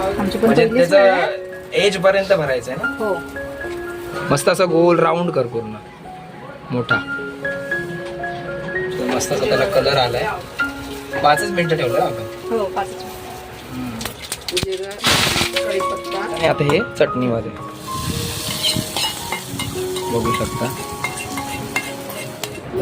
आमची पण म्हणजे पहिलीच वेळ आहे. त्याचं एज पर्यंत भरायचं आहे ना? हो. मस्त असं गोल राऊंड कर पूर्ण. मोठा. मस्त असा त्याला कलर आलाय. पाचच मिनिटं ठेवलं ना आपण? हो पाच जिरं कढीपत्ता आणि आता हे चटणीमध्ये. बघू शकता.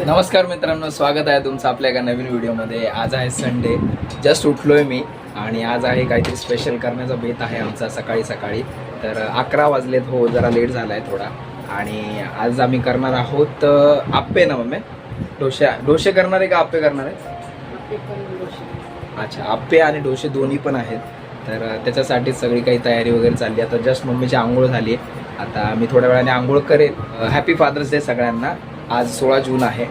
नमस्कार मित्रांनो स्वागत आहे तुमचं आपल्या एका नवीन व्हिडिओमध्ये. आज आहे संडे जस्ट उठलोय मी आणि आज आहे काहीतरी स्पेशल करण्याचा बेत आहे आमचा सकाळी सकाळी. तर अकरा वाजलेत. हो जरा लेट झाला आहे थोडा. आणि आज आम्ही करणार आहोत आप्पे ना मम्मी? डोसे डोसे करणार आहे का आप्पे करणार आहे. अच्छा आप्पे आणि डोसे दोन्ही पण आहेत. तर त्याच्यासाठी सगळी काही तयारी वगैरे चालली आता जस्ट मम्मीची आंघोळ झाली आहे. आता मी थोड्या वेळाने आंघोळ करेन. हॅपी फादर्स डे सगळ्यांना. आज सोळा जून आहे.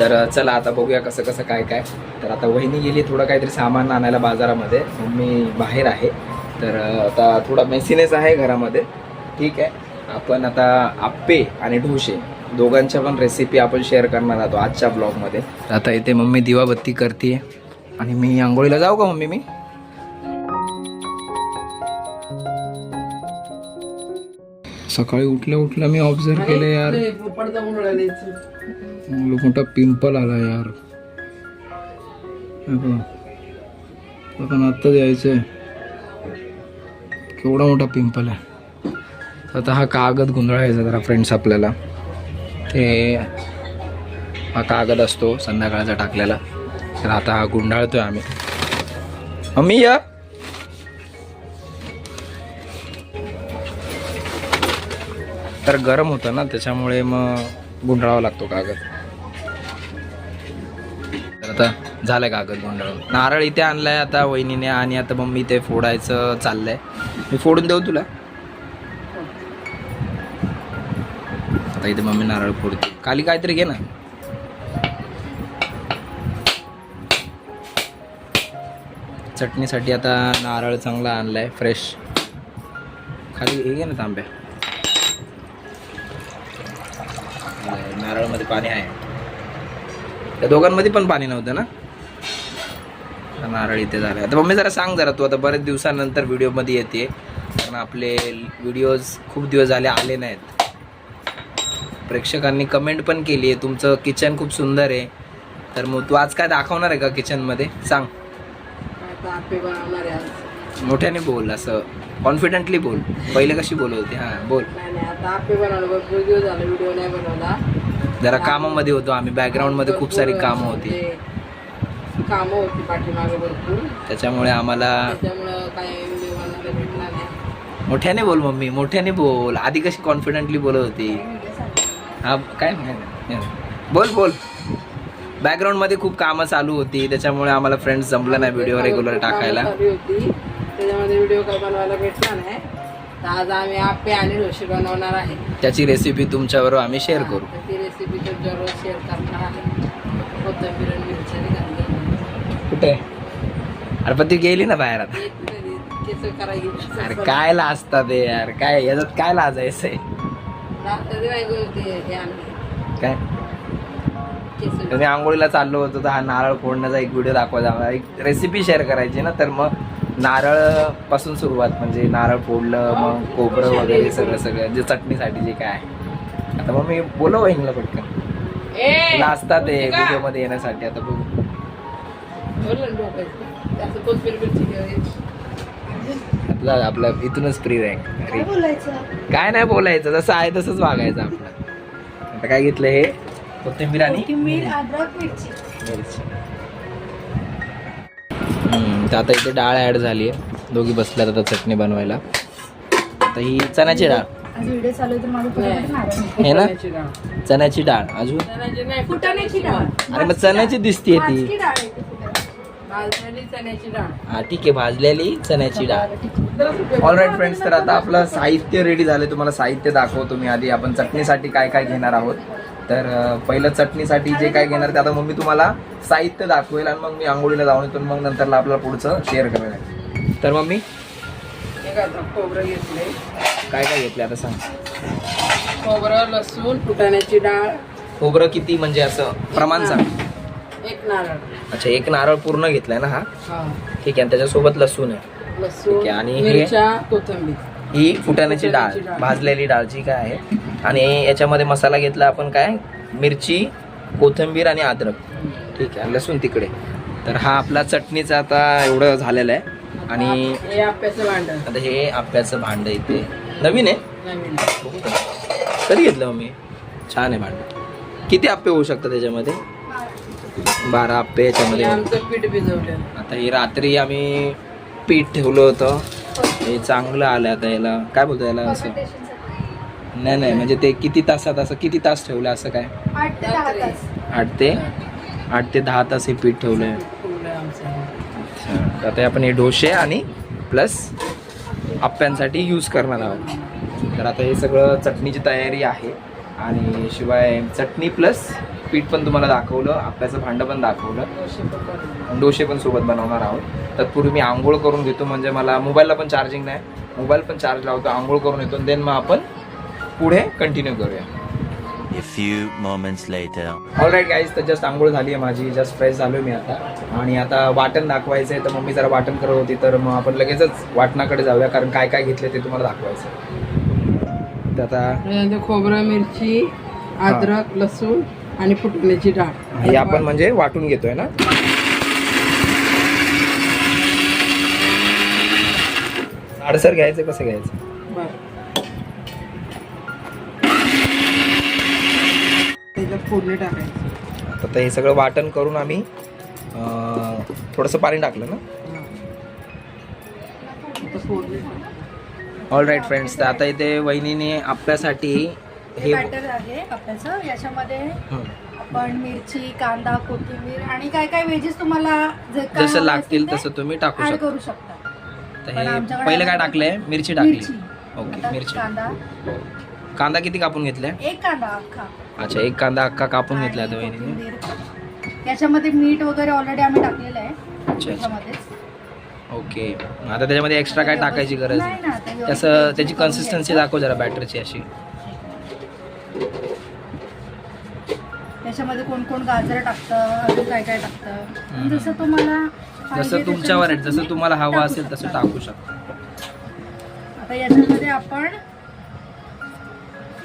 तर चला आता बघूया कसं कसं काय काय. तर आता वहिनी गेली थोडं काहीतरी सामान आणायला बाजारामध्ये. मम्मी बाहेर आहे. तर आता थोडा मेसिनेस आहे घरामध्ये. ठीक आहे. आपण आता आप्पे आणि ढोसे दोघांच्या पण रेसिपी आपण शेअर करणार आहोत आजच्या ब्लॉगमध्ये आता इथे मम्मी दिवाबत्ती करते आणि मी आंघोळीला जाऊ का मम्मी मी? सकाळी उठल्या उठल्या मी ऑब्झर्व केलं यार. यायचं. मोठा पिंपल आला यार. आपण आत्ताच यायचंय. केवढा मोठा पिंपल आहे. आता हा कागद गुंडाळायचा जरा फ्रेंड्स आपल्याला. ते हा कागद असतो संध्याकाळचा टाकलेला. तर आता हा गुंडाळतोय आम्ही. मम्मी या. तर गरम होतं ना त्याच्यामुळे मग गुंडाळावा लागतो कागद. तर आता झालं कागद गुंडाळून. नारळ इथे आणलाय आता वहिनीने आणि आता मम्मी ते फोडायचं चाललंय. मी फोडून देऊ तुला. आता इथे मम्मी नारळ फोडते खाली काहीतरी घे ना. चटणीसाठी आता नारळ चांगला आणलाय फ्रेश खाली हे घे ना तांब्या. नारळमध्ये पाणी आहे. त्या दोघांमध्ये पण पाणी नव्हतं ना? नारळ इथे झालं. आता मम्मी जरा सांग जरा तू आता बरेच दिवसानंतर व्हिडिओमध्ये येते. कारण आपले व्हिडिओज खूप दिवस झाले आले नाहीत. प्रेक्षकांनी कमेंट पण केली आहे तुमचं किचन खूप सुंदर आहे. तर मग तू आज काय दाखवणार आहे का किचनमध्ये? सांग. मोठ्याने बोल असं कॉन्फिडेंटली बोल. पहिले कशी बोलत होती? हां बोल. आता आपे बनवलं भरपूर दिवस झाला व्हिडिओ नाही बनवला. जरा कामामध्ये होतो. आम्ही बॅकग्राऊंडमध्ये खूप सारी कामं होती. म्हणजे कामं होती पाठीमागे भरपूर. त्याच्यामुळे आम्हाला काय नाही. मोठ्याने बोल मम्मी मोठ्याने बोल. आधी कशी कॉन्फिडेंटली बोलत होती. हा काय नाही. बोल बोल. बॅकग्राऊंडमध्ये खूप कामं चालू होती. त्याच्यामुळे आम्हाला फ्रेंड्स जमलं नाही व्हिडिओ रेग्युलर कामं टाकायला. चालू होती. त्याच्यामध्ये व्हिडिओ काय बनवायला भेटला नाही. तर आज आम्ही आपे आणि डोसे बनवणार आहे. त्याची रेसिपी तुमच्याबरोबर आम्ही शेअर करू. तर ती रेसिपी तुमच्याबरोबर शेअर करणार आहे. कोथिंबीर आणि मिरची घालली कुठे? अरे पण ती गेली ना बाहेर आता. केस करायची. अरे काय लाजतात ते यार. काय याच्यात काय लाजायचंय? काय? तर मी आंघोळीला चाललो होतो तर हा नारळ फोडण्याचा एक व्हिडिओ दाखवायचा मला एक रेसिपी शेअर करायची ना तर मग नारळपासून सुरुवात. म्हणजे नारळ फोडलं मग खोबरं वगैरे सगळं सगळं. जे चटणीसाठी जे काय आहे. आता मग मी बोलव वहिनीला पटकन. लाजतात ते व्हिडिओमध्ये येण्यासाठी आता बघू. आपला आपला इथूनच फ्री रँक काय नाही बोलायचं जसं आहे तसंच वागायचं आपलं. आता काय घेतलं हे? कोथिंबीर आणि मिरची. हम्म, तर आता इथे डाळ ऍड झाली आहे. दोघी बसल्यात आता चटणी बनवायला. आता ही चण्याची डाळ. व्हिडिओ चालू आहे तर माझं फटाफट नारळ हे ना? चण्याची डाळ. अजून? फुटाण्याची डाळ. अरे मग चण्याची दिसतीये ती. भाजलेली चण्याची डाळ. हा ठीक आहे भाजलेली चण्याची डाळ. ऑल राईट फ्रेंड्स तर आता आपलं साहित्य रेडी झालं तुम्हाला साहित्य दाखवतो मी आधी. आपण चटणीसाठी काय काय घेणार आहोत? तर पहिलं चटणीसाठी जे काय घेणार ते आता मग मी तुम्हाला साहित्य दाखवेल आणि मग मी आंघोळीला जाऊन येतो मग नंतरला आपल्याला पुढचं शेअर करेल तर मग मी खोबरं घेतले काय काय घेतले आता सांग. खोबरं लसूण फुटाण्याची डाळ. खोबरं किती? म्हणजे असं प्रमाण सांग. एक नारळ. अच्छा एक नारळ पूर्ण घेतलाय ना हा? हा. ठीक आहे आणि त्याच्यासोबत लसूण आहे. लसूण ठीक आहे, आणि हे? मिरच्या कोथिंबीर. ही फुटाण्याची डाळ फुटाण्याची डाळ. भाजलेली डाळ जी काय आहे. आणि याच्यामध्ये मसाला घेतला आपण काय? मिरची कोथिंबीर आणि अद्रक. ठीक आहे लसूण तिकडे. तर हा आपला चटणीचा आता एवढं झालेलं आहे. आणि हे आप्याचं भांड. आता हे आप्याचं भांड इथे. नवीन आहे? नवीन? कधी घेतलं मी छान आहे भांड. किती आप्पे होऊ शकतात त्याच्यामध्ये? बारा आप्पे हे याच्यामध्ये आमचं पीठ भिजवलं आता ही रात्री आम्ही पीठ ठेवलं होतं. हे चांगलं आलं आता याला. काय बोलतो याला असं? नाही नाही म्हणजे ते किती तासात असं किती तास ठेवलं असं काय? आठ ते आठ ते? दहा तास हे पीठ अच्छा. तर आता आपण हे डोसे आणि प्लस आप्यांसाठी यूज करणार आहोत. तर आता हे सगळं चटणीची तयारी आहे. आणि शिवाय चटणी प्लस पीठ पण तुम्हाला दाखवलं आप्याचं भांडं पण दाखवलं. डोसे पण सोबत बनवणार आहोत. तत्पूर्वी मी आंघोळ करून घेतो म्हणजे मला मोबाईलला पण चार्जिंग नाही. मोबाईल पण चार्ज लावतो आंघोळ करून येतो देन मग आपण पुढे कंटिन्यू करूया. A few moments later. All right guys तर जस्ट आंघोळ झाली आहे माझी. जस्ट फ्रेश झालो मी आता. आणि आता वाटण दाखवायचं आहे तर मम्मी जरा वाटण करत होती तर मग आपण लगेचच वाटणाकडे जाऊया कारण काय काय घेतले ते तुम्हाला दाखवायचं आहे. तर आता खोबरं मिरची अद्रक लसूण आणि फुटण्याची डाळ. हे आपण म्हणजे वाटून घेतोय ना? आडसर घ्यायचं कसं घ्यायचं. त्याच्यात फोडणी टाकायची. आता ते हे सगळं वाटण करून आम्ही अं, थोडंसं पाणी टाकलं ना? आता फोडणी ऑल राईट फ्रेंड्स तर आता इथे वहिनीने आपल्यासाठी हे बॅटर आहे आपल्याचं याच्यामध्ये. आपण मिरची कांदा कोथिंबीर आणि काय काय व्हेजेस तुम्हाला जे काय जसं हवं लागतील ते तसं तुम्ही टाकू शकता. करू शकता. तर पण हे आमच्याकडे पहिलं काय आता टाकलंय? मिरची. टाकली. मिरची. ओके आता मिरची. कांदा. कांदा किती कापून घेतलाय? एक कांदा अख्खा. अच्छा एक कांदा अख्खा कापून घेतला आणि आता वहिनीने कोथिंबीर. याच्यामध्ये मीठ वगैरे ऑलरेडी आम्ही टाकलेलं आहे. अच्छा अच्छा. त्याच्यामध्येच. ओके. आता त्याच्यामध्ये एक्स्ट्रा काय टाकायची गरज नाही व्यवस्थित त्याची करून कन्सिस्टन्सी. दाखव जरा बॅटरची अशी. त्याच्यामध्ये कोण कोण गाजर टाकतं अजून काय काय टाकतं? हम्म. जसं तुम्हाला जसं तुमच्यावर आहे जसं तुम्हाला हवं असेल तसं. टाकू शकता. आता याच्यामध्ये आपण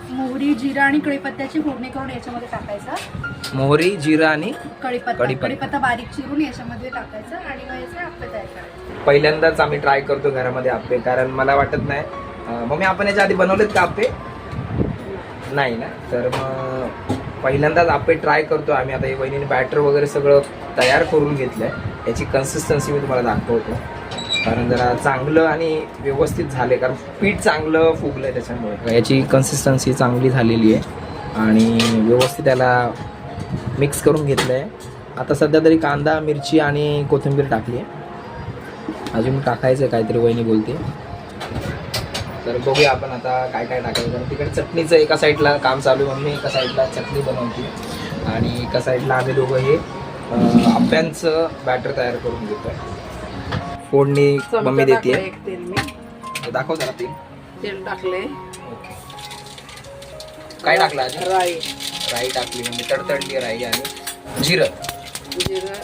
मोहरी जिरा आणि कढीपत्त्याची फोडणी करून याच्यामध्ये टाकायचं. मोहरी जिरा आणि कढीपत्ता. कढीपत्ता. कढीपत्ता बारीक चिरून याच्यामध्ये टाकायचं आणि मग याचे आपले तयार करायचे. पहिल्यांदाच आम्ही ट्राय करतो घरामध्ये आप्पे कारण मला वाटत नाही. अं, मम्मी आपण याच्या आधी बनवलेत का आप्पे? नाही ना? तर मग पहिल्यांदाच आपण ट्राय करतो आम्ही आता हे वहिनीने बॅटर वगैरे सगळं तयार करून घेतलं आहे याची कन्सिस्टन्सी मी तुम्हाला दाखवतो. कारण जरा चांगलं आणि व्यवस्थित झाले कारण पीठ चांगलं फुगलं आहे त्याच्यामुळे याची कन्सिस्टन्सी चांगली झालेली आहे. आणि व्यवस्थित त्याला मिक्स करून घेतलं आहे आता सध्या तरी कांदा मिरची आणि कोथिंबीर टाकली आहे. अजून टाकायचं काहीतरी वहिनी बोलते. तर बघूया आपण आता काय काय टाकायचं. तिकडे चटणीचं एका साईडला काम चालू आहे मम्मी एका साईडला चटणी बनवते. आणि एका साईडला आम्ही दोघं हे आप्यांचं बॅटर तयार करून घेतो आहे फोडणी मम्मी देते. तेल मी. दाखव जरा ते तेल टाकले काय टाकलं आधी? राई. राई टाकली म्हणजे तडतडली राई आणि जिरं. जिरं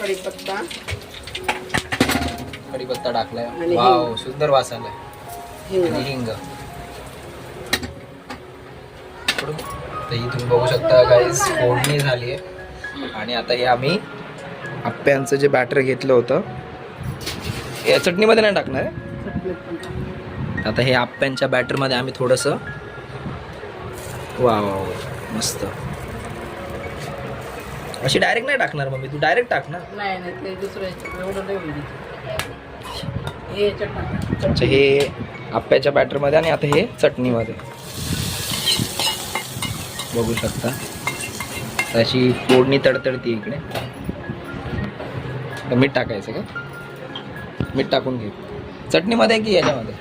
कढीपत्ता. कढीपत्ता टाकलाय. वाव हिंग. सुंदर वास आलाय. हिंग. हिंग. तर ही तुम्ही बघू शकता गाईज फोडणी झाली आहे. आणि आता हे आम्ही आप्यांचं जे बॅटर घेतलं होतं या चटणीमध्ये नाही टाकणार आहे? आता हे आप्यांच्या बॅटरमध्ये आम्ही थोडंसं वा वा मस्त. अशी डायरेक्ट नाही टाकणार मम्मी तू डायरेक्ट टाक ना. नाही हे आप्याच्या बॅटरमध्ये आणि आता हे चटणीमध्ये. बघू शकता. तशी फोडणी तडतडती इकडे. तर मीठ टाकायचं का? मीठ टाकून घे. चटणीमध्ये की याच्यामध्ये?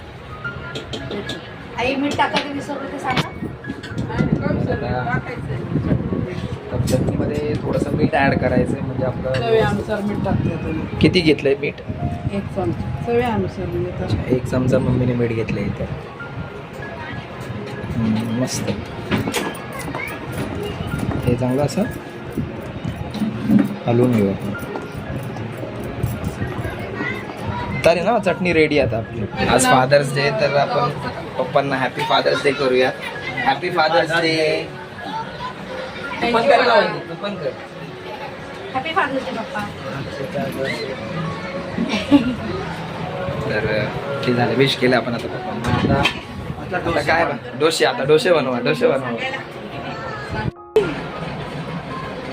आई मीठ टाकायचं विसरलं ते सांगा. आणि कम सर टाकायचं तर चटणीमध्ये थोडंसं मीठ ॲड करायचं म्हणजे आपलं किती घेतलंय मीठ? एक चमचा चवीनुसार मी आता एक चमचा मम्मीने मीठ घेतलं इथे. हम्म, मस्त. हे चांगलं असं? हलवून घेऊ आपण. तर आहे ना चटणी रेडी आता आपली. आज फादर्स डे तर आपण पप्पांना हॅपी फादर्स डे करूया. हॅपी फादर्स डे पण कर तू पण कर. हॅपी फादर्स डे पप्पा. तर ते झालं. विश केलं आपण आता पप्पांना आता आता काय डोसे आता. डोसे बनवा डोसे बनवा.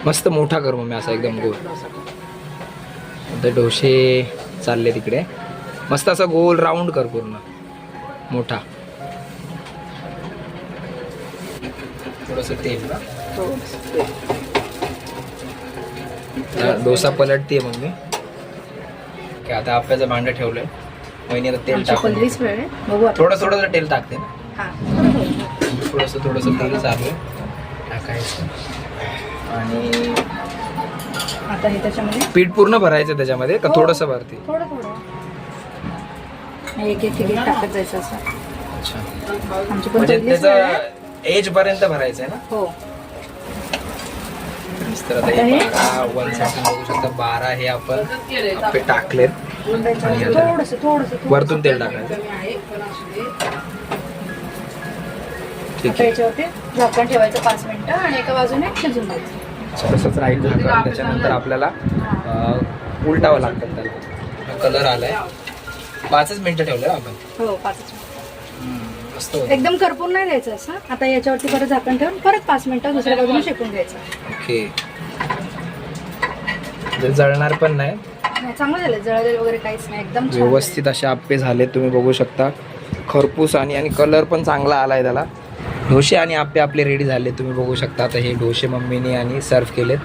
मस्त मोठा कर मग मी असा एकदम गोल. आता डोसे चालले तिकडे. मस्त असा गोल राऊंड कर पूर्ण. मोठा. थोडस तेल. आता डोसा पलटते मग मी ओके, आता आपल्याचं भांडं ठेवलंय. वहिनी आता तेल आमची टाकून वेळ आहे. बघू आता. थोडं थोडं तेल टाकते ना? हा. थोडं थोडं. थोडंसं थोडंसं तेल चालू टाकायचं. आणि आता हे त्याच्यामध्ये? पीठ पूर्ण भरायचं त्याच्यामध्ये का हो. थोडंसं भरते? थोडं थोडं. एक एक एक एक टाकत जायचं असं. अच्छा. आमची पण म्हणजे पहिलीच वेळ आहे. त्याचं एज पर्यंत भरायचं आहे ना? हो. तर आता हे? बारा वनसाठी बघू शकता बारा हे आपण आपले टाकलेत आणि आता. वरतून तेल टाकायचं ठीक आहे झाकण ठेवायचं पाच मिनिटं आणि एका बाजूने शिजून द्यायचं अच्छा, तसंच राहील झाकण त्याच्यानंतर आपल्याला उलटावं लागतं त्याला. कलर आलाय. पाचच मिनिटं ठेवलं आपण. हो पाचच मिनिटं. एकदम करपून नाही द्यायचं असं. आता याच्यावरती परत झाकण ठेवून परत पाच मिनिटं दुसऱ्या बाजूने शेकून घ्यायचं. ओके. जे जळणार पण नाही. चांगलं झालं. जळलेलं वगैरे काहीच नाही. एकदम छान व्यवस्थित असे आप्पे झाले तुम्ही बघू शकता. खरपूस आणि आणि कलर पण चांगला आला आहे त्याला. डोसे आणि आप्पे आपले रेडी झाले तुम्ही बघू शकता. आता हे डोसे मम्मीने आणि सर्व केलेत.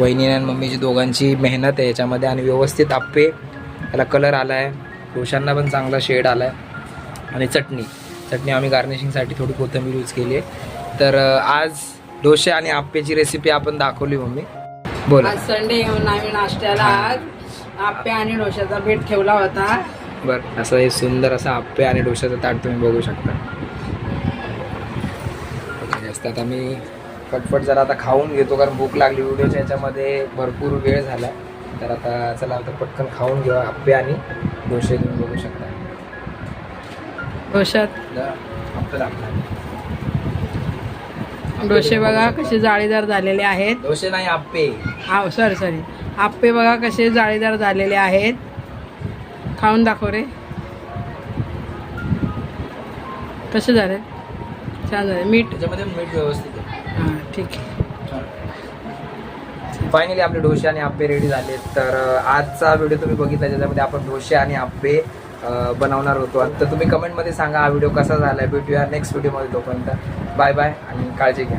वहिनी आणि मम्मीची दोघांची मेहनत आहे याच्यामध्ये. आणि व्यवस्थित आप्पे त्याला कलर आला आहे डोशांना पण चांगला शेड आला आहे आणि चटणी. चटणी आम्ही गार्निशिंगसाठी थोडी कोथिंबीर यूज केली आहे. तर आज डोसे आणि आप्पेची रेसिपी आपण दाखवली मम्मी. बोला. आज संडे म्हणून आम्ही नाश्त्याला आज आप्पे आणि डोशाचा भेट ठेवला होता. बरं असं हे सुंदर असं आप्पे आणि डोशाचं ताट तुम्ही बघू शकता. जास्त आता मी पटपट जरा आता खाऊन घेतो कारण भूक लागली. व्हिडिओच्या याच्यामध्ये भरपूर वेळ झाला. तर आता चला आता पटकन खाऊन घेऊ आप्पे आणि डोसे तुम्ही बघू शकता. डोशात दाखवा. डोसे बघा कसे जाळीदार झालेले आहेत. डोसे नाही आप्पे. हा सॉरी सॉरी आप्पे बघा कसे जाळीदार झालेले आहेत. खाऊन दाखव रे. कसे झाले? छान झाले. मीठ? त्याच्यामध्ये मीठ व्यवस्थित आहे. हां ठीक आहे. फायनली आपले डोसे आणि आप्पे रेडी झाले तर आजचा व्हिडिओ तुम्ही बघितला ज्याच्यामध्ये आपण डोसे आणि आप्पे बनवणार होतो. तर तुम्ही कमेंटमध्ये सांगा हा व्हिडिओ कसा झाला आहे भेटूया नेक्स्ट व्हिडिओमध्ये तोपर्यंत. बाय बाय आणि काळजी घ्या.